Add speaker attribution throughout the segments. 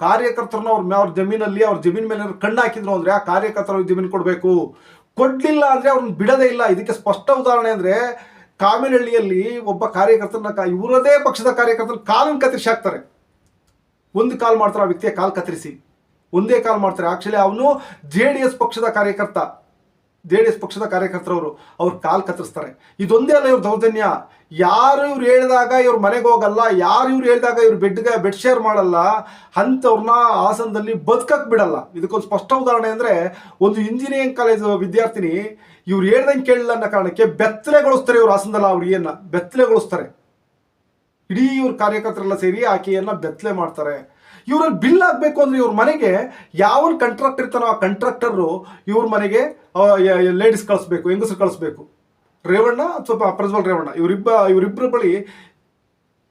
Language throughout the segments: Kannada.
Speaker 1: ಕಾರ್ಯಕರ್ತರನ್ನ ಅವ್ರ ಅವ್ರ ಜಮೀನಲ್ಲಿ, ಅವ್ರ ಜಮೀನ್ ಮೇಲೆ ಕಣ್ಣು ಹಾಕಿದ್ರು ಅಂದ್ರೆ ಆ ಕಾರ್ಯಕರ್ತರ ಜಮೀನು ಕೊಡಬೇಕು. ಕೊಡ್ಲಿಲ್ಲ ಅಂದ್ರೆ ಅವ್ರನ್ನ ಬಿಡದೇ ಇಲ್ಲ. ಇದಕ್ಕೆ ಸ್ಪಷ್ಟ ಉದಾಹರಣೆ ಅಂದ್ರೆ ಕಾಮಿನಹಳ್ಳಿಯಲ್ಲಿ ಒಬ್ಬ ಕಾರ್ಯಕರ್ತನ ಇವರದೇ ಪಕ್ಷದ ಕಾರ್ಯಕರ್ತನ ಕಾಲನ್ನು ಕತ್ತರಿಸಿ ಹಾಕ್ತಾರೆ. ಒಂದು ಕಾಲ್ ಮಾಡ್ತಾರೆ ಆ ವ್ಯಕ್ತಿಯ ಕಾಲ್ ಕತ್ತರಿಸಿ. ಒಂದೇ ಕಾಲ್ ಮಾಡ್ತಾರೆ. ಆಕ್ಚುಲಿ ಅವನು ಜೆ ಪಕ್ಷದ ಕಾರ್ಯಕರ್ತ. ಜೆ ಡಿ ಎಸ್ ಪಕ್ಷದ ಕಾರ್ಯಕರ್ತರವರು ಅವ್ರು ಕಾಲು ಕತ್ತರಿಸ್ತಾರೆ. ಇದೊಂದೇ ಅಲ್ಲ ಇವ್ರ ದೌರ್ಜನ್ಯ. ಯಾರು ಇವ್ರು ಹೇಳಿದಾಗ ಇವ್ರ ಮನೆಗೆ ಹೋಗಲ್ಲ, ಯಾರು ಇವ್ರು ಹೇಳಿದಾಗ ಇವ್ರು ಬೆಡ್ಗೆ ಬೆಡ್ ಶೇರ್ ಮಾಡಲ್ಲ ಅಂಥವ್ರನ್ನ ಆಸನದಲ್ಲಿ ಬದುಕಕ್ಕೆ ಬಿಡಲ್ಲ. ಇದಕ್ಕೊಂದು ಸ್ಪಷ್ಟ ಉದಾಹರಣೆ ಅಂದ್ರೆ ಒಂದು ಇಂಜಿನಿಯರಿಂಗ್ ಕಾಲೇಜು ವಿದ್ಯಾರ್ಥಿನಿ ಇವ್ರು ಹೇಳ್ದಂಗೆ ಕೇಳಲ್ಲ ಅನ್ನೋ ಕಾರಣಕ್ಕೆ ಬೆತ್ತಲೆಗೊಳಿಸ್ತಾರೆ ಇವ್ರು ಹಾಸನದಲ್ಲಿ ಆ ಬೆತ್ತಲೆಗೊಳಿಸ್ತಾರೆ. ಇಡೀ ಇವ್ರ ಕಾರ್ಯಕರ್ತರೆಲ್ಲ ಸೇರಿ ಆಕೆಯನ್ನ ಬೆತ್ತಲೆ ಮಾಡ್ತಾರೆ. ಇವರಲ್ಲಿ ಬಿಲ್ ಆಗಬೇಕು ಅಂದ್ರೆ ಇವ್ರ ಮನೆಗೆ ಯಾವ ಕಂಟ್ರಾಕ್ಟರ್ ಇರ್ತಾನೋ ಆ ಕಂಟ್ರಾಕ್ಟರ್ ಇವ್ರ ಮನೆಗೆ ಲೇಡೀಸ್ ಕಳಿಸ್ಬೇಕು, ಹೆಂಗಸರು ಕಳಿಸ್ಬೇಕು. ರೇವಣ್ಣ ಅಥವಾ ಪ್ರಜ್ವಲ್ ರೇವಣ್ಣ. ಇವರಿಬ್ಬ ಇವರಿಬ್ಬರ ಬಳಿ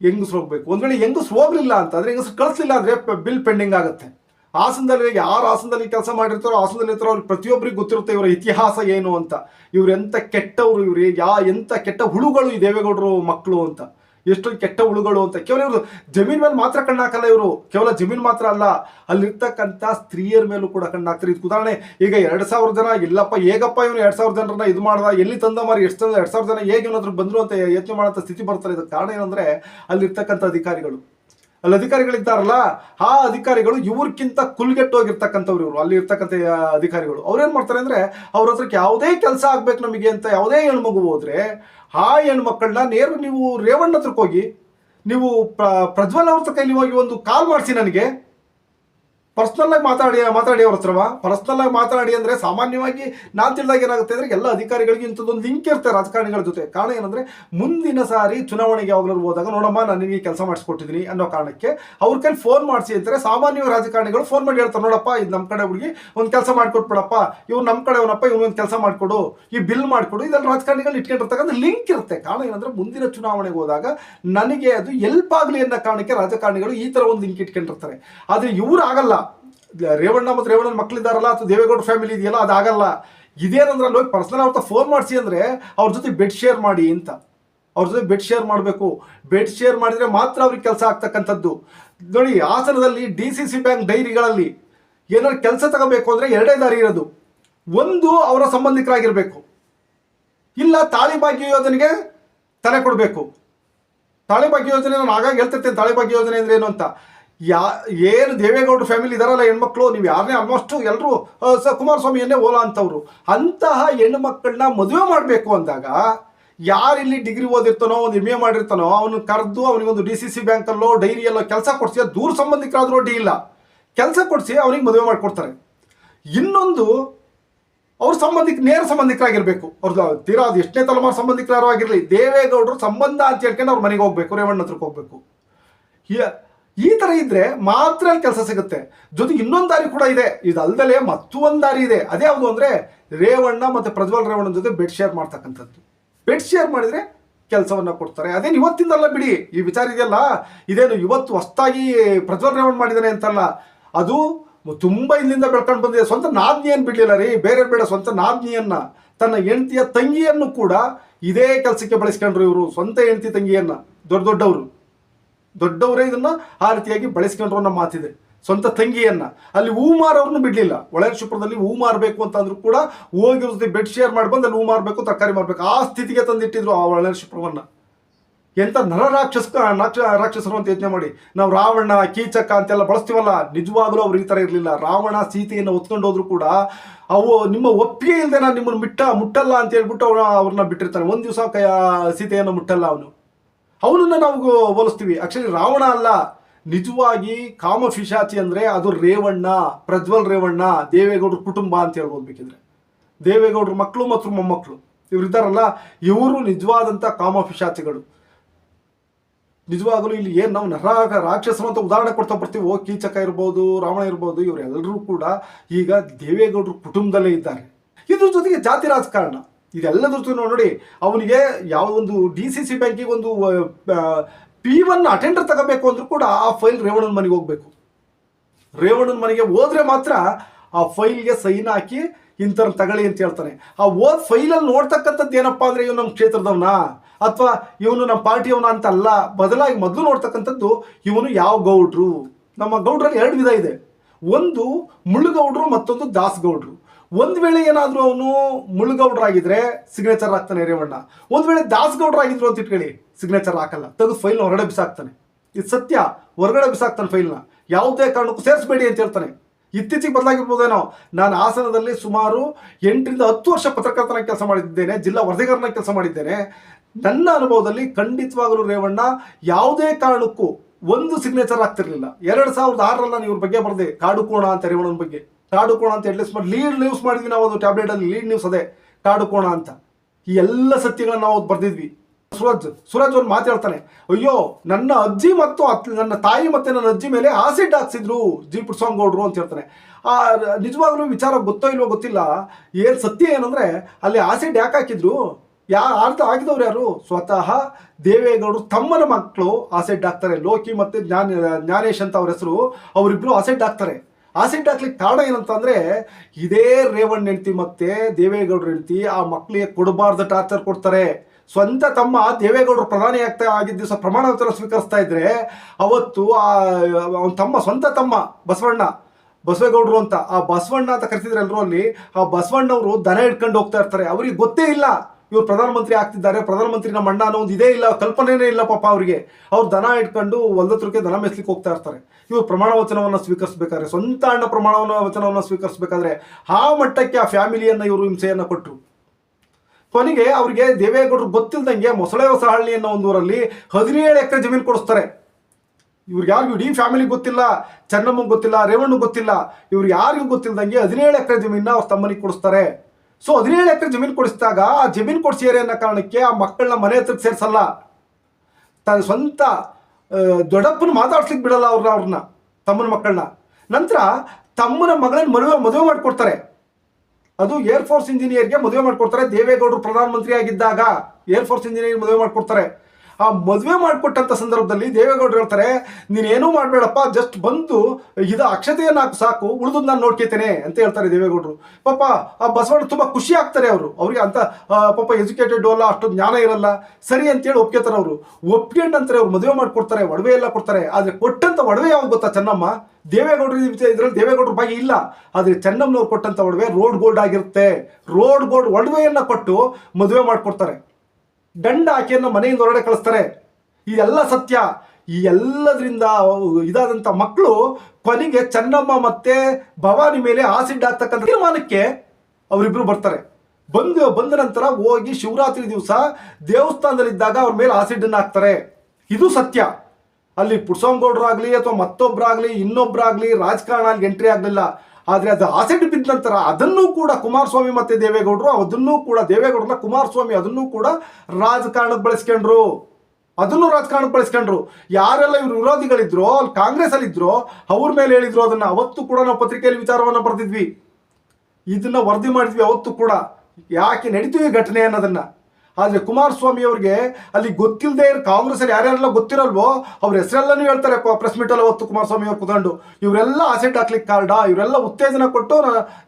Speaker 1: ಹೆಂಗಸ್ರು ಹೋಗ್ಬೇಕು. ಒಂದ್ ವೇಳೆ ಹೆಂಗಸ್ ಹೋಗ್ಲಿಲ್ಲ ಅಂತಂದ್ರೆ ಹೆಂಗಸ್ರು ಕಳಿಸ್ಲಿಲ್ಲ ಅಂದ್ರೆ ಬಿಲ್ ಪೆಂಡಿಂಗ್ ಆಗುತ್ತೆ. ಹಾಸನದಲ್ಲಿ ಯಾರು ಹಾಸನದಲ್ಲಿ ಕೆಲಸ ಮಾಡಿರ್ತಾರೋ, ಹಾಸನದಲ್ಲಿ ಇರ್ತಾರೋ ಅವ್ರಿಗೆ ಪ್ರತಿಯೊಬ್ಬರಿಗೆ ಗೊತ್ತಿರುತ್ತೆ ಇವರ ಇತಿಹಾಸ ಏನು ಅಂತ. ಇವ್ರು ಕೆಟ್ಟವರು ಇವ್ರಿಗೆ ಯಾ, ಎಂತ ಕೆಟ್ಟ ಹುಳುಗಳು ಈ ದೇವೇಗೌಡರು ಮಕ್ಕಳು ಅಂತ. ಎಷ್ಟು ಕೆಟ್ಟ ಹುಳುಗಳು ಅಂತ. ಕೇವಲ ಇವರು ಜಮೀನ್ ಮೇಲೆ ಮಾತ್ರ ಕಣ್ಣಾಕಲ್ಲ ಇವರು. ಕೇವಲ ಜಮೀನ್ ಮಾತ್ರ ಅಲ್ಲ, ಅಲ್ಲಿರ್ತಕ್ಕಂಥ ಸ್ತ್ರೀಯರ ಮೇಲೂ ಕೂಡ ಕಣ್ಣಾಗ್ತಾರೆ ಇದು ಉದಾಹರಣೆ, ಈಗ ಎರಡ್ ಸಾವಿರ ಜನ, ಇಲ್ಲಪ್ಪ, ಹೇಗಪ್ಪ ಇವನು ಎರಡ್ ಸಾವಿರ ಜನರನ್ನ ಇದು ಮಾಡ್ದ, ಎಲ್ಲಿ ತಂದ ಮಾರಿ, ಎಷ್ಟು ಎರಡು ಸಾವಿರ ಜನ ಹೇಗೆ ಇವನತ್ರ ಬಂದ್ರು ಅಂತ ಯೋಚನೆ ಮಾಡೋಂಥ ಸ್ಥಿತಿ ಬರ್ತಾರೆ ಇದಕ್ಕೆ ಕಾರಣ ಏನಂದ್ರೆ, ಅಲ್ಲಿರ್ತಕ್ಕಂಥ ಅಧಿಕಾರಿಗಳು. ಅಲ್ಲಿ ಅಧಿಕಾರಿಗಳಿದ್ದಾರಲ್ಲ ಆ ಅಧಿಕಾರಿಗಳು ಇವ್ರಕ್ಕಿಂತ ಕುಲ್ಗೆಟ್ಟೋಗಿರ್ತಕ್ಕಂಥವ್ರು ಇವರು. ಅಲ್ಲಿ ಇರ್ತಕ್ಕಂಥ ಅಧಿಕಾರಿಗಳು. ಅವ್ರೇನ್ ಮಾಡ್ತಾರೆ ಅಂದ್ರೆ, ಅವ್ರ ಹತ್ರಕ್ಕೆ ಯಾವುದೇ ಕೆಲಸ ಆಗ್ಬೇಕು ನಮಗೆ ಅಂತ ಯಾವುದೇ ಹೆಣ್ಮಗು ಹೋದ್ರೆ, ಆ ಹೆಣ್ಮಕ್ಳನ್ನ ನೇರು ನೀವು ರೇವಣ್ಣ ಹತ್ರಕ್ಕೆ ಹೋಗಿ, ನೀವು ಪ್ರ- ಪ್ರಜ್ವಲ್ ಅವ್ರ ಕೈಲಿ ಹೋಗಿ ಒಂದು ಕಾಲ್ ಮಾಡಿಸಿ ನನಗೆ. ಪರ್ಸ್ನಲ್ ಆಗಿ ಮಾತಾಡಿ ಮಾತಾಡಿ ಅವ್ರ ಹತ್ರವ? ಪರ್ಸ್ನಲ್ ಆಗಿ ಮಾತಾಡಿ ಅಂದ್ರೆ ಸಾಮಾನ್ಯವಾಗಿ ನಾನ್ ತಿಳಿದಾಗ ಏನಾಗುತ್ತೆ ಅಂದ್ರೆ ಎಲ್ಲ ಅಧಿಕಾರಿಗಳಿಗೆ ಇಂಥದ್ದೊಂದು ಲಿಂಕ್ ಇರುತ್ತೆ ರಾಜಕಾರಣಿಗಳ ಜೊತೆ. ಕಾರಣ ಏನಂದ್ರೆ ಮುಂದಿನ ಸಾರಿ ಚುನಾವಣೆಗೆ ಯಾವಾಗಲೂ ಹೋದಾಗ, ನೋಡಮ್ಮ ನಾನು ನಿಮಗೆ ಕೆಲಸ ಮಾಡಿಸ್ಕೊಟ್ಟಿದ್ದೀನಿ ಅನ್ನೋ ಕಾರಣಕ್ಕೆ ಅವ್ರ ಕೈಲಿ ಫೋನ್ ಮಾಡಿಸಿ ಅಂತಾರೆ. ಸಾಮಾನ್ಯ ರಾಜಕಾರಣಿಗಳು ಫೋನ್ ಮಾಡಿ ಹೇಳ್ತಾರೆ, ನೋಡಪ್ಪ ಇದು ನಮ್ಮ ಕಡೆ ಹುಡುಗಿ ಒಂದು ಕೆಲಸ ಮಾಡಿಕೊಟ್ಬಿಡಪ್ಪ, ಇವ್ರು ನಮ್ಮ ಕಡೆ ಅವನಪ್ಪ ಒಂದು ಕೆಲಸ ಮಾಡಿಕೊಡು, ಈ ಬಿಲ್ ಮಾಡಿಕೊಡು ಇದೆಲ್ಲ ರಾಜಕಾರಣಿಗಳು ಇಟ್ಕೊಂಡಿರ್ತಕ್ಕಂಥ ಲಿಂಕ್ ಇರುತ್ತೆ. ಕಾರಣ ಏನಂದ್ರೆ ಮುಂದಿನ ಚುನಾವಣೆಗೆ ಹೋದಾಗ ನನಗೆ ಅದು ಎಲ್ಪ್ ಆಗಲಿ ಅನ್ನೋ ಕಾರಣಕ್ಕೆ ರಾಜಕಾರಣಿಗಳು ಈ ತರ ಒಂದು ಲಿಂಕ್ ಇಟ್ಕೊಂಡಿರ್ತಾರೆ. ಆದರೆ ಇವ್ರು ಆಗಲ್ಲ. ರೇವಣ್ಣ ಮತ್ತು ರೇವಣ್ಣನ ಮಕ್ಕಳಿದ್ದಾರಲ್ಲ ಅಥವಾ ದೇವೇಗೌಡ ಫ್ಯಾಮಿಲಿ ಇದೆಯಲ್ಲ ಅದಾಗಲ್ಲ ಇದೇನಂದ್ರೆ ಅಲ್ಲಿ ಹೋಗಿ ಪರ್ಸನಲ್ ಅವ್ರ ಫೋನ್ ಮಾಡಿಸಿ ಅಂದರೆ ಅವ್ರ ಜೊತೆ ಬೆಡ್ ಶೇರ್ ಮಾಡಿ ಅಂತ. ಅವ್ರ ಜೊತೆ ಬೆಡ್ ಶೇರ್ ಮಾಡಬೇಕು. ಬೆಡ್ ಶೇರ್ ಮಾಡಿದರೆ ಮಾತ್ರ ಅವ್ರಿಗೆ ಕೆಲಸ ಆಗ್ತಕ್ಕಂಥದ್ದು. ನೋಡಿ, ಹಾಸನದಲ್ಲಿ ಡಿ ಸಿ ಸಿ ಬ್ಯಾಂಕ್ ಡೈರಿಗಳಲ್ಲಿ ಏನಾದ್ರು ಕೆಲಸ ತಗೋಬೇಕು ಅಂದರೆ ಎರಡೇ ದಾರಿ ಇರೋದು. ಒಂದು ಅವರ ಸಂಬಂಧಿಕರಾಗಿರಬೇಕು. ಇಲ್ಲ ತಾಳಿಭಾಗ್ಯ ಯೋಜನೆಗೆ ತಲೆ ಕೊಡಬೇಕು. ತಾಳಿಭಾಗ್ಯ ಯೋಜನೆ, ನಾನು ಆಗಾಗ ಹೇಳ್ತಿರ್ತೇನೆ ತಾಳಿಭಾಗ್ಯ ಯೋಜನೆ ಅಂದ್ರೆ ಏನು ಅಂತ. ಯಾ, ಏನು ದೇವೇಗೌಡರು ಫ್ಯಾಮಿಲಿ ಇದಾರಲ್ಲ ಹೆಣ್ಮಕ್ಳು, ನೀವು ಯಾರನ್ನೇ ಆಲ್ಮೋಸ್ಟ್ ಎಲ್ಲರೂ ಸ, ಕುಮಾರಸ್ವಾಮಿಯನ್ನೇ ಓಲಾ ಅಂಥವ್ರು ಅಂತಹ ಹೆಣ್ಮಕ್ಳನ್ನ ಮದುವೆ ಮಾಡಬೇಕು ಅಂದಾಗ ಯಾರಿಲ್ಲಿ ಡಿಗ್ರಿ ಓದಿರ್ತಾನೋ, ಒಂದು ಎಂ ಎ ಮಾಡಿರ್ತಾನೋ, ಅವನು ಕರೆದು ಅವನಿಗೊಂದು ಡಿ ಸಿ ಸಿ ಬ್ಯಾಂಕಲ್ಲೋ ಡೈರಿಯಲ್ಲೋ ಕೆಲಸ ಕೊಡಿಸಿ ದೂರ ಸಂಬಂಧಿಕರಾದರೂ ಅಡ್ಡಿ ಇಲ್ಲ. ಕೆಲಸ ಕೊಡಿಸಿ ಅವನಿಗೆ ಮದುವೆ ಮಾಡಿಕೊಡ್ತಾರೆ. ಇನ್ನೊಂದು, ಅವ್ರ ಸಂಬಂಧಿಕ, ನೇರ ಸಂಬಂಧಿಕರಾಗಿರ್ಬೇಕು. ಅವ್ರದ್ದು ತೀರಾ ಅದು ಎಷ್ಟನೇ ತಲೆಮಾರು ಸಂಬಂಧಿಕರಾರು ಆಗಿರಲಿ. ದೇವೇಗೌಡರು ಸಂಬಂಧ ಅಂತ ಹೇಳ್ಕೊಂಡು ಅವ್ರ ಮನೆಗೆ ಹೋಗ್ಬೇಕು, ರೇವಣ್ಣ ಹತ್ರಕ್ಕೆ ಹೋಗ್ಬೇಕು. ಈ- ತರ ಇದ್ರೆ ಮಾತ್ರ ಕೆಲಸ ಸಿಗುತ್ತೆ. ಜೊತೆಗೆ ಇನ್ನೊಂದು ದಾರಿ ಕೂಡ ಇದೆ. ಇದಲ್ದಲೆ ಮತ್ತೊಂದು ದಾರಿ ಇದೆ. ಅದೇ ಯಾವುದು ಅಂದ್ರೆ ರೇವಣ್ಣ ಮತ್ತೆ ಪ್ರಜ್ವಲ್ ರೇವಣ್ಣ ಜೊತೆ ಬೆಡ್ ಶೇರ್ ಮಾಡ್ತಕ್ಕಂಥದ್ದು. ಬೆಡ್ ಶೇರ್ ಮಾಡಿದ್ರೆ ಕೆಲಸವನ್ನ ಕೊಡ್ತಾರೆ. ಅದೇನು ಇವತ್ತಿಂದಲ್ಲ ಬಿಡಿ. ಈ ವಿಚಾರ ಇದೆಯಲ್ಲ? ಇದೇನು ಇವತ್ತು ಹೊಸ್ತಾಗಿ ಪ್ರಜ್ವಲ್ ರೇವಣ್ಣ ಮಾಡಿದಾನೆ ಅಂತಲ್ಲ? ಅದು ತುಂಬಾ ಇಲ್ಲಿಂದ ಬೆಳ್ಕೊಂಡು ಬಂದಿದೆ. ಸ್ವಂತ ನಾದ್ನಿಯನ್ನು ಬಿಡ್ಲಿಲ್ಲ ರೀ. ಬೇರೆ ಬೇಡ ಸ್ವಂತ ನಾದ್ನಿಯನ್ನ. ತನ್ನ ಹೆಂಡತಿಯ ತಂಗಿಯನ್ನು ಕೂಡ ಇದೇ ಕೆಲಸಕ್ಕೆ ಬಳಸ್ಕೊಂಡ್ರು ಇವರು. ಸ್ವಂತ ಹೆಂಡತಿ ತಂಗಿಯನ್ನ. ದೊಡ್ಡ ದೊಡ್ಡವರು. ದೊಡ್ಡವರೇ ಇದನ್ನ ಆ ರೀತಿಯಾಗಿ ಬಳಸ್ಕೊಂಡ್ರು ಅನ್ನೋ ಮಾತಿದೆ. ಸ್ವಂತ ತಂಗಿಯನ್ನ. ಅಲ್ಲಿ ಹೂ ಮಾರವ್ರನ್ನು ಬಿಡಲಿಲ್ಲ. ಒಳಶುಪ್ರದಲ್ಲಿ ಹೂ ಮಾರಬೇಕು ಅಂತ ಅಂದ್ರೂ ಕೂಡ ಹೋಗಿ ಜೊತೆ ಬೆಡ್ ಶೇರ್ ಮಾಡಿ ಬಂದು ಅಲ್ಲಿ ಹೂ ಮಾರಬೇಕು, ತರಕಾರಿ ಮಾರಬೇಕು. ಆ ಸ್ಥಿತಿಗೆ ತಂದಿಟ್ಟಿದ್ರು ಆ ಒಳಶುಪ್ರವನ್ನ ಎಂತ ನರ ರಾಕ್ಷಸ, ರಾಕ್ಷ, ರಾಕ್ಷಸರು ಅಂತ ಯೋಚನೆ ಮಾಡಿ. ನಾವು ರಾವಣ, ಕೀಚಕ ಅಂತೆಲ್ಲ ಬಳಸ್ತೀವಲ್ಲ, ನಿಜವಾಗಲೂ ಅವ್ರು ಈ ತರ ಇರಲಿಲ್ಲ. ರಾವಣ ಸೀತೆಯನ್ನು ಹೊತ್ಕೊಂಡು ಹೋದ್ರು ಕೂಡ ಅವು ನಿಮ್ಮ ಒಪ್ಪಿಗೆ ಇಲ್ಲದೆ ನಾನು ನಿಮ್ಮನ್ನು ಮಿಟ್ಟ, ಮುಟ್ಟಲ್ಲ ಅಂತ ಹೇಳ್ಬಿಟ್ಟು ಅವ್ರ ಅವ್ರನ್ನ ಬಿಟ್ಟಿರ್ತಾನೆ ಒಂದು ದಿವಸ ಕೈ ಸೀತೆಯನ್ನು ಮುಟ್ಟಲ್ಲ ಅವನು. ಅವನನ್ನ ನಾವು ಹೋಲಿಸ್ತೀವಿ. ಆಕ್ಚುಲಿ ರಾವಣ ಅಲ್ಲ. ನಿಜವಾಗಿ ಕಾಮ ಪಿಶಾಚಿ ಅಂದ್ರೆ ಅದು ರೇವಣ್ಣ, ಪ್ರಜ್ವಲ್ ರೇವಣ್ಣ, ದೇವೇಗೌಡರ ಕುಟುಂಬ ಅಂತ ಹೇಳ್ಬೋದು ಬೇಕಿದ್ರೆ. ದೇವೇಗೌಡರ ಮಕ್ಕಳು ಮತ್ತು ಮೊಮ್ಮಕ್ಕಳು ಇವರಿದ್ದಾರಲ್ಲ ಇವರು ನಿಜವಾದಂಥ ಕಾಮ ಪಿಶಾಚಿಗಳು. ನಿಜವಾಗಲೂ ಇಲ್ಲಿ ಏನು ನಾವು ನರಾಗ ರಾಕ್ಷಸರು ಅಂತ ಉದಾಹರಣೆ ಕೊಡ್ತಾ ಬರ್ತೀವಿ ಓ ಕೀಚಕ ಇರ್ಬೋದು, ರಾವಣ ಇರ್ಬೋದು, ಇವರೆಲ್ಲರೂ ಕೂಡ ಈಗ ದೇವೇಗೌಡರ ಕುಟುಂಬದಲ್ಲೇ ಇದ್ದಾರೆ. ಇದ್ರ ಜೊತೆಗೆ ಜಾತಿ ರಾಜಕಾರಣ. ಇದೆಲ್ಲದ್ರ ನೋಡಿ, ಅವನಿಗೆ ಯಾವ ಒಂದು ಡಿ ಸಿ ಸಿ ಬ್ಯಾಂಕಿಗೆ ಒಂದು ಪಿ ಒನ್ ಅಟೆಂಡರ್ ತಗೋಬೇಕು ಅಂದ್ರೂ ಕೂಡ ಆ ಫೈಲ್ ರೇವಣನ ಮನೆಗೆ ಹೋಗ್ಬೇಕು. ರೇವಣನ ಮನೆಗೆ ಹೋದ್ರೆ ಮಾತ್ರ ಆ ಫೈಲ್ಗೆ ಸೈನ್ ಹಾಕಿ ಇಂಥವ್ರು ತಗಳಿ ಅಂತ ಹೇಳ್ತಾನೆ. ಆ ಓದ್ ಫೈಲಲ್ಲಿ ನೋಡ್ತಕ್ಕಂಥದ್ದು ಏನಪ್ಪಾ ಅಂದ್ರೆ ಇವನು ನಮ್ಮ ಕ್ಷೇತ್ರದವನ ಅಥವಾ ಇವನು ನಮ್ಮ ಪಾರ್ಟಿಯವನ ಅಂತ ಅಲ್ಲ ಬದಲಾಗಿ ಮೊದಲು ನೋಡ್ತಕ್ಕಂಥದ್ದು ಇವನು ಯಾವ ಗೌಡ್ರು? ನಮ್ಮ ಗೌಡ್ರಲ್ಲಿ ಎರಡು ವಿಧ ಇದೆ. ಒಂದು ಮುಳ್ಳುಗೌಡ್ರು, ಮತ್ತೊಂದು ದಾಸಗೌಡ್ರು. ಒಂದು ವೇಳೆ ಏನಾದರೂ ಅವನು ಮುಳುಗೌಡ್ರಾಗಿದ್ರೆ ಸಿಗ್ನೇಚರ್ ಹಾಕ್ತಾನೆ ರೇವಣ್ಣ ಒಂದು ವೇಳೆ ದಾಸಗೌಡ್ರಾಗಿದ್ರು ಅಂತ ಇಟ್ಕೊಳ್ಳಿ ಸಿಗ್ನೇಚರ್ ಹಾಕಲ್ಲ. ತೆಗೆದು ಫೈಲ್ನ ಹೊರಗಡೆ ಬಿಸಾಕ್ತಾನೆ. ಇದು ಸತ್ಯ, ಹೊರಗಡೆ ಬಿಸಾಕ್ತಾನೆ ಫೈಲ್ನ ಯಾವುದೇ ಕಾರಣಕ್ಕೂ ಸೇರಿಸಬೇಡಿ ಅಂತ ಹೇಳ್ತಾನೆ. ಇತ್ತೀಚೆಗೆ ಬದಲಾಗಿರ್ಬೋದೇನೋ. ನಾನು ಹಾಸನದಲ್ಲಿ ಸುಮಾರು ಎಂಟರಿಂದ ಹತ್ತು ವರ್ಷ ಪತ್ರಕರ್ತನ ಕೆಲಸ ಮಾಡಿದ್ದೇನೆ, ಜಿಲ್ಲಾ ವರದಿಗಾರನ ಕೆಲಸ ಮಾಡಿದ್ದೇನೆ. ನನ್ನ ಅನುಭವದಲ್ಲಿ ಖಂಡಿತವಾಗಲೂ ರೇವಣ್ಣ, ಯಾವುದೇ ಕಾರಣಕ್ಕೂ ಒಂದು ಸಿಗ್ನೇಚರ್ ಆಗ್ತಿರ್ಲಿಲ್ಲ ಎರಡು ಸಾವಿರದ ಆರರಲ್ಲಿ ನಾನು ಇವ್ರ ಬಗ್ಗೆ ಬರೆದೆ, ಕಾಡು ಕೋಣ ಅಂತ ರೇವಣ್ಣನ ಬಗ್ಗೆ. ಕಾಡು ಕೋಣ ಅಂತ ಎಟ್ಲೀಸ್ಟ್ ಮಾಡಿ ಲೀಡ್ ನ್ಯೂಸ್ ಮಾಡಿದ್ವಿ ನಾವು ಅದು ಟ್ಯಾಬ್ಲೆಟ್ ಅಲ್ಲಿ ಲೀಡ್ ನ್ಯೂಸ್ ಅದೇ ಕಾಡು ಕೋಣ ಅಂತ. ಈ ಎಲ್ಲ ಸತ್ಯಗಳನ್ನ ನಾವು ಬರ್ದಿದ್ವಿ. ಸುರಜ್ ಸುರಜ್ ಒಂದು ಮಾತಾಡ್ತಾನೆ ಅಯ್ಯೋ, ನನ್ನ ಅಜ್ಜಿ ಮತ್ತು ನನ್ನ ತಾಯಿ ಮತ್ತೆ ನನ್ನ ಅಜ್ಜಿ ಮೇಲೆ ಆಸಿಡ್ ಹಾಕ್ಸಿದ್ರು ಜಿ ಗೌಡ್ರು ಅಂತ ಹೇಳ್ತಾನೆ. ಆ, ನಿಜವಾಗ್ಲೂ ವಿಚಾರ ಗೊತ್ತೋ ಇಲ್ವೋ ಗೊತ್ತಿಲ್ಲ. ಏನು ಸತ್ಯ ಏನಂದ್ರೆ, ಅಲ್ಲಿ ಆಸಿಡ್ ಯಾಕೆ ಹಾಕಿದ್ರು? ಯಾ ಅರ್ಥ ಹಾಕಿದವ್ರು ಯಾರು? ಸ್ವತಃ ದೇವೇಗೌಡರು ತಮ್ಮನ ಮಕ್ಕಳು ಆಸೆಡ್ ಹಾಕ್ತಾರೆ. ಲೋಕಿ ಮತ್ತೆ ಜ್ಞಾನ, ಜ್ಞಾನೇಶ್ ಅಂತ ಅವ್ರ ಹೆಸರು, ಅವರಿಬ್ರು ಆಸೆಡ್ ಹಾಕ್ತಾರೆ. ಆಸಿಡ್ ಹಾಕ್ಲಿಕ್ಕೆ ಕಾರಣ ಏನಂತಂದ್ರೆ, ಇದೇ ರೇವಣ್ಣ ಹೆಂಡ್ತಿ ಮತ್ತೆ ದೇವೇಗೌಡರು ಹೆಂಡ್ತಿ ಆ ಮಕ್ಕಳಿಗೆ ಕೊಡಬಾರ್ದು ಟಾರ್ಚರ್ ಕೊಡ್ತಾರೆ. ಸ್ವಂತ ತಮ್ಮ ದೇವೇಗೌಡರು ಪ್ರಧಾನಿ ಆಗ್ತಾ ಆಗಿದ್ದ ದಿವಸ ಪ್ರಮಾಣ ವಚನ ಸ್ವೀಕರಿಸ್ತಾ ಇದ್ರೆ, ಅವತ್ತು ಆ, ಅವನ ತಮ್ಮ, ಸ್ವಂತ ತಮ್ಮ ಬಸವಣ್ಣ, ಬಸವೇಗೌಡರು ಅಂತ, ಆ ಬಸವಣ್ಣ ಅಂತ ಕರಿತಿದ್ರು ಎಲ್ಲರೂ ಅಲ್ಲಿ, ಆ ಬಸವಣ್ಣವರು ದನ ಹಿಡ್ಕೊಂಡು ಹೋಗ್ತಾ ಇರ್ತಾರೆ. ಅವ್ರಿಗೆ ಗೊತ್ತೇ ಇಲ್ಲ. ಇವ್ರು ಪ್ರಧಾನಮಂತ್ರಿ ಆಗ್ತಿದ್ದಾರೆ, ಪ್ರಧಾನಮಂತ್ರಿ ನಮ್ಮ ಅಣ್ಣ ಅನ್ನೋ ಒಂದು ಇದೇ ಇಲ್ಲ, ಕಲ್ಪನೆನೇ ಇಲ್ಲ ಪಾಪ ಅವರಿಗೆ. ಅವ್ರು ದನ ಇಟ್ಕೊಂಡು ಹೊಲದತ್ರಕ್ಕೆ ದನ ಮೆಸ್ಲಿಕ್ಕೆ ಹೋಗ್ತಾ ಇರ್ತಾರೆ. ಇವ್ರು ಪ್ರಮಾಣ ವಚನವನ್ನು ಸ್ವೀಕರಿಸಬೇಕಾದ್ರೆ, ಸ್ವಂತ ಅಣ್ಣ ಪ್ರಮಾಣ ವಚನವನ್ನು ಸ್ವೀಕರಿಸಬೇಕಾದ್ರೆ ಆ ಮಟ್ಟಕ್ಕೆ ಆ ಫ್ಯಾಮಿಲಿಯನ್ನ ಇವರು ಹಿಂಸೆಯನ್ನ ಕೊಟ್ಟರು ಕೊನೆಗೆ ಅವರಿಗೆ ದೇವೇಗೌಡರು ಗೊತ್ತಿಲ್ದಂಗೆ ಮೊಸಳೆ ಹೊಸಹಳ್ಳಿ ಅನ್ನೋ ಒಂದು ಊರಲ್ಲಿ ಹದಿನೇಳು ಎಕರೆ ಜಮೀನು ಕೊಡಿಸ್ತಾರೆ. ಇವ್ರಿಗೆ ಯಾರಿಗೂ ಇಡೀ ಫ್ಯಾಮಿಲಿ ಗೊತ್ತಿಲ್ಲ, ಚೆನ್ನಮ್ಮಂಗೆ ಗೊತ್ತಿಲ್ಲ, ರೇವಣ್ಣಗೆ ಗೊತ್ತಿಲ್ಲ. ಇವ್ರು ಯಾರಿಗೂ ಗೊತ್ತಿಲ್ದಂಗೆ ಹದಿನೇಳು ಎಕರೆ ಜಮೀನನ್ನ ಅವ್ರ ತಮ್ಮನಿಗೆ ಕೊಡಿಸ್ತಾರೆ. ಸೊ ಹದಿನೇಳು ಎಕರೆ ಜಮೀನು ಕೊಡಿಸಿದಾಗ ಆ ಜಮೀನು ಕೊಡಿಸಿಯಾರೆ ಅನ್ನೋ ಕಾರಣಕ್ಕೆ ಆ ಮಕ್ಕಳನ್ನ ಮನೆ ಹತ್ರಕ್ಕೆ ಸೇರಿಸಲ್ಲ. ತನ್ನ ಸ್ವಂತ ದೊಡ್ಡಪ್ಪನ ಮಾತಾಡ್ಸ್ಲಿಕ್ಕೆ ಬಿಡಲ್ಲ ಅವ್ರನ್ನ ಅವ್ರನ್ನ ತಮ್ಮನ ಮಕ್ಕಳನ್ನ. ನಂತರ ತಮ್ಮನ ಮಗಳನ್ನ ಮದುವೆ ಮದುವೆ ಮಾಡಿಕೊಡ್ತಾರೆ. ಅದು ಏರ್ ಫೋರ್ಸ್ ಇಂಜಿನಿಯರ್ಗೆ ಮದುವೆ ಮಾಡಿಕೊಡ್ತಾರೆ. ದೇವೇಗೌಡರು ಪ್ರಧಾನಮಂತ್ರಿ ಆಗಿದ್ದಾಗ ಏರ್ ಫೋರ್ಸ್ ಇಂಜಿನಿಯರ್ ಮದುವೆ ಮಾಡ್ಕೊಡ್ತಾರೆ. ಆ ಮದುವೆ ಮಾಡಿಕೊಟ್ಟಂತ ಸಂದರ್ಭದಲ್ಲಿ ದೇವೇಗೌಡರು ಹೇಳ್ತಾರೆ ನೀನೇನೂ ಮಾಡಬೇಡಪ್ಪ ಜಸ್ಟ್ ಬಂದು ಇದು ಅಕ್ಷತೆಯನ್ನು ಹಾಕು ಸಾಕು ಉಳಿದು ನಾನು ನೋಡ್ಕೇತೇನೆ, ಅಂತ ಹೇಳ್ತಾರೆ ದೇವೇಗೌಡರು. ಪಾಪ ಆ ಬಸವಣ್ಣ ತುಂಬ ಖುಷಿ ಆಗ್ತಾರೆ ಅವರು. ಅವರಿಗೆ ಅಂತ ಪಾಪ ಎಜುಕೇಟೆಡ್ ಅಲ್ಲ ಅಷ್ಟು ಜ್ಞಾನ ಇರಲ್ಲ. ಸರಿ ಅಂತೇಳಿ ಒಪ್ಕೋತಾರೆ ಅವರು. ಒಪ್ಕೊಂಡಂತಾರೆ ಅವ್ರು ಮದುವೆ ಮಾಡ್ಕೊಡ್ತಾರೆ, ಒಡವೆ ಎಲ್ಲ ಕೊಡ್ತಾರೆ. ಆದರೆ ಕೊಟ್ಟಂತ ಒಡವೆ ಯಾವಾಗ ಗೊತ್ತಾ ಚೆನ್ನಮ್ಮ? ದೇವೇಗೌಡರು ಇದರಲ್ಲಿ ದೇವೇಗೌಡರ ಬಗ್ಗೆ ಇಲ್ಲ. ಆದರೆ ಚೆನ್ನಮ್ಮನವ್ರು ಕೊಟ್ಟಂತ ಒಡವೆ ರೋಡ್ ಗೋಲ್ಡ್ ಆಗಿರುತ್ತೆ. ರೋಡ್ ಗೋಲ್ಡ್ ಒಡವೆಯನ್ನು ಕೊಟ್ಟು ಮದುವೆ ಮಾಡ್ಕೊಡ್ತಾರೆ. ಗಂಡ ಆಕೆಯನ್ನು ಮನೆಯಿಂದ ಹೊರಗಡೆ ಕಳಿಸ್ತಾರೆ. ಈ ಎಲ್ಲ ಸತ್ಯ, ಈ ಎಲ್ಲದರಿಂದ ಇದಾದಂಥ ಮಕ್ಕಳು ಕೊನೆಗೆ ಚೆನ್ನಮ್ಮ ಮತ್ತೆ ಭವಾನಿ ಮೇಲೆ ಆಸಿಡ್ ಆಗ್ತಕ್ಕಂಥ ತೀರ್ಮಾನಕ್ಕೆ ಅವರಿಬ್ಬರು ಬರ್ತಾರೆ. ಬಂದು, ಬಂದ ನಂತರ ಹೋಗಿ ಶಿವರಾತ್ರಿ ದಿವಸ ದೇವಸ್ಥಾನದಲ್ಲಿದ್ದಾಗ ಅವ್ರ ಮೇಲೆ ಆಸಿಡನ್ನು ಹಾಕ್ತಾರೆ. ಇದು ಸತ್ಯ. ಅಲ್ಲಿ ಪುಟ್ಸಂಗೌಡರಾಗ್ಲಿ ಅಥವಾ ಮತ್ತೊಬ್ಬರಾಗಲಿ ಇನ್ನೊಬ್ಬರಾಗ್ಲಿ ರಾಜಕಾರಣ ಅಲ್ಲಿ ಎಂಟ್ರಿ ಆಗಲಿಲ್ಲ. ಆದರೆ ಅದು ಆಸೆಟ್ ಬಿದ್ದ ನಂತರ ಅದನ್ನೂ ಕೂಡ ಕುಮಾರಸ್ವಾಮಿ ಮತ್ತೆ ದೇವೇಗೌಡರು, ಅದನ್ನೂ ಕೂಡ ದೇವೇಗೌಡರನ್ನ ಕುಮಾರಸ್ವಾಮಿ ಅದನ್ನೂ ಕೂಡ ರಾಜಕಾರಣಕ್ಕೆ ಬಳಸ್ಕೊಂಡ್ರು. ಅದನ್ನು ರಾಜಕಾರಣಕ್ಕೆ ಬಳಸ್ಕೊಂಡ್ರು. ಯಾರೆಲ್ಲ ಇವರು ವಿರೋಧಿಗಳಿದ್ರು, ಅಲ್ಲಿ ಕಾಂಗ್ರೆಸ್ ಅಲ್ಲಿ ಇದ್ರು ಅವ್ರ ಮೇಲೆ ಹೇಳಿದ್ರು ಅದನ್ನ. ಅವತ್ತು ಕೂಡ ನಾವು ಪತ್ರಿಕೆಯಲ್ಲಿ ವಿಚಾರವನ್ನು ಬರೆದಿದ್ವಿ. ಇದನ್ನ ವರದಿ ಮಾಡಿದ್ವಿ ಅವತ್ತು ಕೂಡ. ಯಾಕೆ ನಡೀತೀವಿ ಘಟನೆ ಅನ್ನೋದನ್ನ? ಆದ್ರೆ ಕುಮಾರಸ್ವಾಮಿ ಅವ್ರಿಗೆ ಅಲ್ಲಿ ಗೊತ್ತಿಲ್ಲದೆ ಕಾಂಗ್ರೆಸ್ ಅಲ್ಲಿ ಯಾರ್ಯಾರೆಲ್ಲ ಗೊತ್ತಿರಲ್ವೋ ಅವ್ರ ಹೆಸರೆಲ್ಲನೂ ಹೇಳ್ತಾರೆ ಪ್ರೆಸ್ ಮೀಟ್ ಅಲ್ಲಿ ಅವತ್ತು ಕುಮಾರಸ್ವಾಮಿ ಅವ್ರು ಕುತ್ಕೊಂಡು. ಇವರೆಲ್ಲ ಆಸಿಡ್ ಹಾಕ್ಲಿಕ್ಕೆ ಕಾರಣ, ಇವರೆಲ್ಲ ಉತ್ತೇಜನ ಕೊಟ್ಟು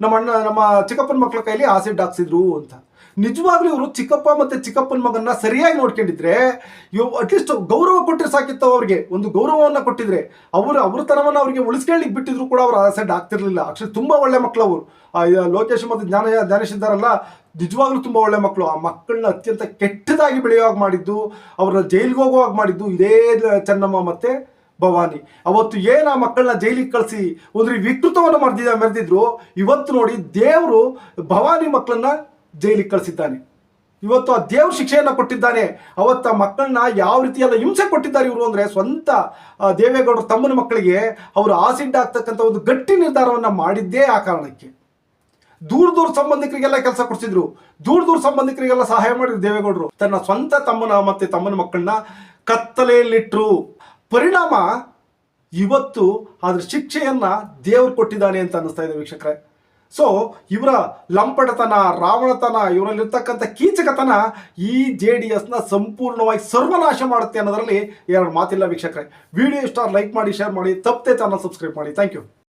Speaker 1: ನಮ್ಮ ಅಣ್ಣ, ನಮ್ಮ ಚಿಕ್ಕಪ್ಪನ ಮಕ್ಕಳ ಕೈಲಿ ಆಸಿಡ್ ಹಾಕ್ಸಿದ್ರು ಅಂತ. ನಿಜವಾಗ್ಲೂ ಇವರು ಚಿಕ್ಕಪ್ಪ ಮತ್ತೆ ಚಿಕ್ಕಪ್ಪನ ಮಗನ್ನ ಸರಿಯಾಗಿ ನೋಡ್ಕೊಂಡಿದ್ರೆ, ಇವ್ ಅಟ್ಲೀಸ್ಟ್ ಗೌರವ ಕೊಟ್ಟರೆ ಸಾಕಿತ್ತು ಅವ್ರಿಗೆ. ಒಂದು ಗೌರವವನ್ನ ಕೊಟ್ಟಿದ್ರೆ. ಅವರು, ಅವ್ರ ತನವನ್ನು ಅವ್ರಿಗೆ ಉಳಿಸ್ಕೊಳ್ಳಿಕ್ ಬಿಟ್ಟಿದ್ರು ಕೂಡ ಅವ್ರು ಆಸೆಡ್ ಆಗ್ತಿರ್ಲಿಲ್ಲ ಆಕ್ಚುಲಿ ತುಂಬಾ ಒಳ್ಳೆ ಮಕ್ಕಳು ಅವರು. ಲೋಕೇಶ್ ಮತ್ತು ಜ್ಞಾನ ಜ್ಞಾನೇಶ್ ಇದ್ದಾರಲ್ಲ ನಿಜವಾಗ್ಲೂ ತುಂಬಾ ಒಳ್ಳೆ ಮಕ್ಕಳು. ಆ ಮಕ್ಕಳನ್ನ ಅತ್ಯಂತ ಕೆಟ್ಟದಾಗಿ ಬೆಳೆಯುವಾಗ ಮಾಡಿದ್ದು, ಅವ್ರನ್ನ ಜೈಲಿಗೆ ಹೋಗುವಾಗ ಮಾಡಿದ್ದು ಇದೇ ಚೆನ್ನಮ್ಮ ಮತ್ತೆ ಭವಾನಿ. ಅವತ್ತು ಏನು ಆ ಮಕ್ಕಳನ್ನ ಜೈಲಿಗೆ ಕಳಿಸಿ ಒಂದು ವಿಕೃತವನ್ನು ಮರೆದಿದ್ದ ಮೆರೆದಿದ್ರು, ಇವತ್ತು ನೋಡಿ ದೇವರು ಭವಾನಿ ಮಕ್ಕಳನ್ನ ಜೈಲಿಗೆ ಕಳಿಸಿದ್ದಾನೆ. ಇವತ್ತು ಆ ದೇವ್ರ ಶಿಕ್ಷೆಯನ್ನು ಕೊಟ್ಟಿದ್ದಾನೆ. ಅವತ್ತ ಮಕ್ಕಳನ್ನ ಯಾವ ರೀತಿಯೆಲ್ಲ ಹಿಂಸೆ ಕೊಟ್ಟಿದ್ದಾರೆ ಇವರು ಅಂದ್ರೆ ಸ್ವಂತ ದೇವೇಗೌಡರ ತಮ್ಮನ ಮಕ್ಕಳಿಗೆ ಅವರು ಆಸಿಡ್ ಆಗ್ತಕ್ಕಂಥ ಒಂದು ಗಟ್ಟಿ ನಿರ್ಧಾರವನ್ನ ಮಾಡಿದ್ದೇ ಆ ಕಾರಣಕ್ಕೆ. ದೂರ ದೂರ ಸಂಬಂಧಿಕರಿಗೆಲ್ಲ ಕೆಲಸ ಕೊಡ್ಸಿದ್ರು. ದೂರ ದೂರ ಸಂಬಂಧಿಕರಿಗೆಲ್ಲ ಸಹಾಯ ಮಾಡಿದ್ರು ದೇವೇಗೌಡರು. ತನ್ನ ಸ್ವಂತ ತಮ್ಮನ ಮತ್ತೆ ತಮ್ಮನ ಮಕ್ಕಳನ್ನ ಕತ್ತಲೆಯಲ್ಲಿಟ್ಟರು ಪರಿಣಾಮ ಇವತ್ತು ಅದ್ರ ಶಿಕ್ಷೆಯನ್ನ ದೇವ್ರು ಕೊಟ್ಟಿದ್ದಾನೆ ಅಂತ ಅನ್ನಿಸ್ತಾ ಇದೆ ವೀಕ್ಷಕರೇ. ಸೊ ಇವರ ಲಂಪಟತನ, ರಾವಣತನ, ಇವರಲ್ಲಿರ್ತಕ್ಕಂಥ ಕೀಚಕತನ ಈ ಜೆ ಡಿ ಎಸ್ನ ಸಂಪೂರ್ಣವಾಗಿ ಸರ್ವನಾಶ ಮಾಡುತ್ತೆ ಅನ್ನೋದರಲ್ಲಿ ಎರಡು ಮಾತಿಲ್ಲ ವೀಕ್ಷಕರೇ. ವಿಡಿಯೋ ಇಷ್ಟ ಲೈಕ್ ಮಾಡಿ, ಶೇರ್ ಮಾಡಿ, ತಪ್ಪದೆ ಚಾನಲ್ ಸಬ್ಸ್ಕ್ರೈಬ್ ಮಾಡಿ. Thank you